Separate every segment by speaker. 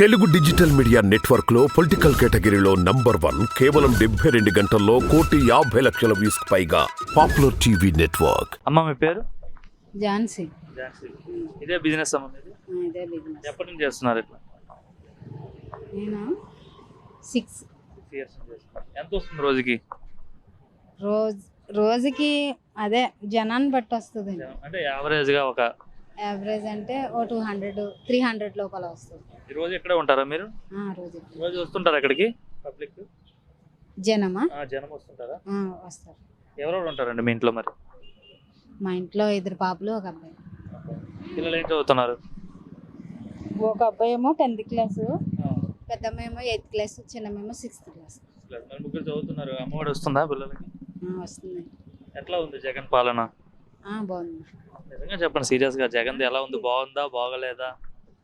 Speaker 1: Telugu digital media నెట్వర్క్లో political కేటగిరీలో number one కేవలం డెబ్బై రెండు గంటల్లో కోటి యాభై లక్షల వ్యూస్ పైగా పాపులర్ టీవీ నెట్వర్క్.
Speaker 2: అమ్మ మీ పేరు?
Speaker 3: ఝాన్సీ.
Speaker 2: ఇదే బిజినెస్ అమ్మ మీది?
Speaker 3: ఇదే బిజినెస్.
Speaker 2: ఎప్పటి నుంచి చేస్తున్నారు ఇట్లా?
Speaker 3: నేను? సిక్స్.
Speaker 2: ఎంత వస్తుంది రోజుకి?
Speaker 3: రోజు రోజుకి అదే జనాన్ని బట్టి వస్తుంది
Speaker 2: అంటే యావరేజ్గా ఒక
Speaker 3: యావరేజ్ అంటే ఓ టూ హండ్రెడ్ త్రీ హండ్రెడ్ లోపల వస్తుంది.
Speaker 2: ఈ రోజు ఇక్కడే ఉంటారా మీరు?
Speaker 3: ఆ, రోజుకి
Speaker 2: రోజు వస్తుంటారా ఇక్కడికి పబ్లిక్
Speaker 3: జనమా?
Speaker 2: జనం వస్తుంటారా?
Speaker 3: ఆ, వస్తారు.
Speaker 2: ఎవరెవరు ఉంటారండి మీ ఇంట్లో మరి?
Speaker 3: మా ఇంట్లో ఇద్దరు పాపలు ఒక అబ్బాయి.
Speaker 2: పిల్లలు ఏం చదువుతున్నారు?
Speaker 3: ఒక అబ్బాయి ఏమో టెన్త్ క్లాసు పెద్ద ఏమో ఎయిత్ క్లాస్ చిన్నమేమో సిక్స్త్ క్లాస్
Speaker 2: మరి ముగ్గురు చదువుతున్నారు. అమ్మఒడి వస్తుందా పిల్లలకి?
Speaker 3: వస్తుంది.
Speaker 2: ఎట్లా ఉంది జగన్ పాలన?
Speaker 3: బాగుంది.
Speaker 2: నిజంగా చెప్పండి సీరియస్గా జగన్ ఎలా ఉంది? బాగుందా? బాగలేదా?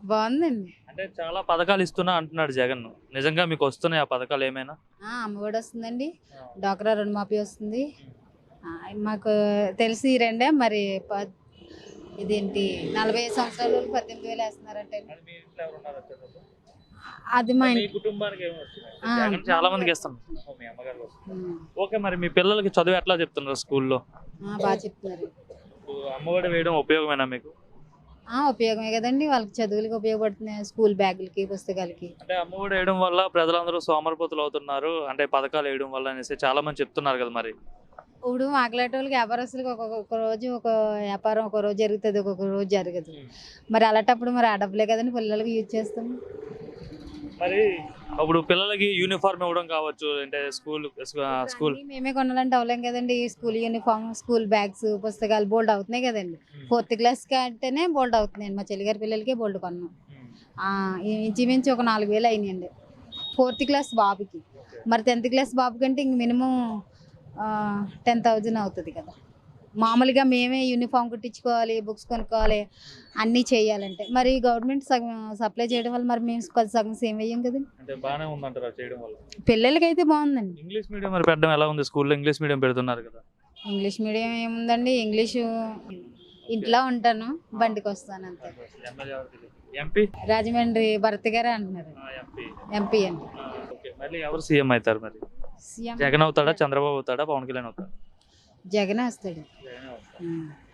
Speaker 3: బాగుందండి.
Speaker 2: అంటే చాలా పథకాలు ఇస్తున్నా అంటున్నాడు జగన్. నిజంగా మీకు వస్తున్నాయి ఆ పథకాలు ఏమైనా?
Speaker 3: ఆ, వస్తుందండి. డాక్రా రుణమాఫీ వస్తుంది. ఆ, మాకు తెలిసి ఈ రెండే మరి ప- ఇదేంటి నలభై ఐదు సంవత్సరాల వాళ్ళు పద్దెనిమిది వేలు వేస్తున్నారంటే.
Speaker 2: మరి మీ ఇంట్లో ఎవరు ఉన్నారు అసలు?
Speaker 3: అది మా
Speaker 2: మీ
Speaker 3: ఇంటి
Speaker 2: కుటుంబానికి ఏమి వస్తున్నాయి?
Speaker 3: ఆ,
Speaker 2: జగన్ చాలా మందికి ఇస్తున్నాం ఓ, మీ అమ్మగారు వస్తున్నారు.
Speaker 3: ఉమ్.
Speaker 2: ఓకే మరి మీ పిల్లలకి చదువు ఎట్లా చెప్తున్నారు స్కూల్లో?
Speaker 3: బాగా చెప్తున్నారు
Speaker 2: అమ్మఒడి వేయడం ఉపయోగమేనా మీకు?
Speaker 3: ఆ, ఉపయోగమే కదండి. వాళ్ళకి చదువులకి ఉపయోగపడుతున్నాయి స్కూల్ బ్యాగులకి పుస్తకాలకి.
Speaker 2: అంటే అమ్మఒడి వేయడం వల్ల ప్రజలందరూ సోమరిపోతులు అవుతున్నారు. అంటే పథకాలు వేయడం వల్ల అనేసి చాలా మంది చెప్తున్నారు కదా మరి.
Speaker 3: ఇప్పుడు మాకలాంటి వాళ్ళకి వ్యాపారస్తులకి ఒక్కొక్క ఒక రోజు ఒక వ్యాపారం ఒక రోజు జరుగుతుంది ఒక్కొక్క రోజు జరగదు. మరి అలాంటప్పుడు మరి ఆ డబ్బులే కదండి పిల్లలకి యూజ్ చేస్తాం.
Speaker 2: మరి అప్పుడు పిల్లలకి యూనిఫామ్ ఇవ్వడం కావచ్చు అంటే స్కూల్ స్కూల్
Speaker 3: మేమే కొనాలంటే అవ్వలేం కదండి. స్కూల్ యూనిఫామ్ స్కూల్ బ్యాగ్స్ పుస్తకాలు బోల్డ్ అవుతున్నాయి కదండి. ఫోర్త్ క్లాస్ కంటేనే బోల్డ్ అవుతున్నాయండి. మా చెల్లిగారి పిల్లలకే బోల్డ్ కొన్నాం. ఆ, ఇంచుమించు ఒక నాలుగు వేలు అయినాయండి. ఫోర్త్ క్లాస్ బాబుకి. మరి టెన్త్ క్లాస్ బాబు కంటే ఇంక మినిమం టెన్ థౌజండ్ అవుతుంది కదా. మామూలుగా మేమే యూనిఫామ్ కుట్టించుకోవాలి బుక్స్ కొనుక్కోవాలి అన్నీ చేయాలంటే. మరి గవర్నమెంట్ సగం సప్లై చేయడం వల్ల మరి మేము సగం సేమ్ వేయం కదా
Speaker 2: అంటే బాగానే ఉందంటారా చేయడం వల్ల?
Speaker 3: పిల్లలకైతే బాగుందండి.
Speaker 2: ఇంగ్లీష్ మీడియం మరి పెట్టడం ఎలా ఉంది? స్కూల్లో ఇంగ్లీష్ మీడియం పెడుతున్నారు కదా.
Speaker 3: ఇంగ్లీష్ మీడియం ఏముందండి? ఇంగ్లీషు ఇంట్లో ఉంటాను బండికి వస్తాను అంతే.
Speaker 2: ఎంపీ
Speaker 3: రాజమండ్రి భరత్ గారే అంటున్నారు.
Speaker 2: ఎంపీ.
Speaker 3: అండి.
Speaker 2: మళ్ళీ ఎవరు సీఎం అవుతారు మరి?
Speaker 3: సీఎం
Speaker 2: జగన్ అవుతాడా చంద్రబాబు అవుతాడా పవన్ కళ్యాణ్ అవుతాడా?
Speaker 3: జగన్ వస్తాడు.
Speaker 2: జగన్ అవుతాడు
Speaker 3: ఉం.